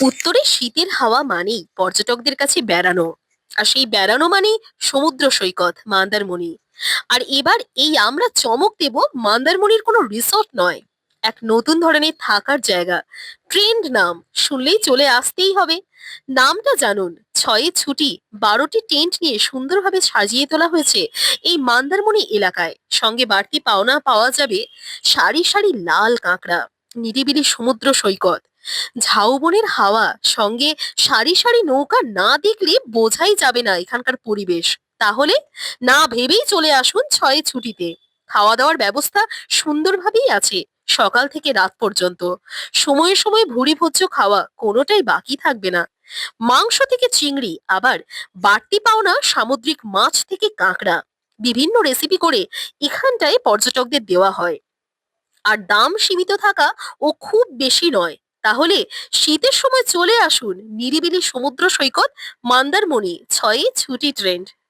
উত্তরে শীতের হাওয়া মানেই পর্যটকদের কাছে বেড়ানো। আর সেই বেড়ানো মানেই সমুদ্র সৈকত, মান্দারমণি। আর এবার এই আমরা চমক দেব মান্দারমণির কোনো রিসর্ট নয়, এক নতুন ধরনের থাকার জায়গা। ট্রেন্ড নাম শুনলেই চলে আসতেই হবে। নামটা জানুন, ছয়ে ছুটি, বারোটি টেন্ট নিয়ে সুন্দরভাবে সাজিয়ে তোলা হয়েছে এই মান্দারমণি এলাকায়। সঙ্গে বাড়তি পাওনা পাওয়া যাবে সারি সারি লাল কাঁকড়া, নিরিবিলি সমুদ্র সৈকত ঝাউবনের হাওয়া সঙ্গে সারি সারি নৌকা না দেখলে বোঝাই যাবে না এখানকার পরিবেশ। তাহলে না ভেবেই চলে আসুন ছয়ে ছুটিতে। খাওয়া দাওয়ার ব্যবস্থা সুন্দরভাবেই আছে সকাল থেকে রাত পর্যন্ত। সময়ে সময়ে ভুড়ি ভোজ্য খাওয়া কোনোটাই বাকি থাকবে না। মাংস থেকে চিংড়ি, আবার বাড়তি পাওনা সামুদ্রিক মাছ থেকে কাঁকড়া। বিভিন্ন রেসিপি করে এখানটায় পর্যটকদের দেওয়া হয়। আর দাম সীমিত থাকা ও খুব বেশি নয়। তাহলে শীতের সময় চলে আসুন নিরিবিলি সমুদ্র সৈকত মন্দারমণি ছয়ে ছুটি ট্রেন্ড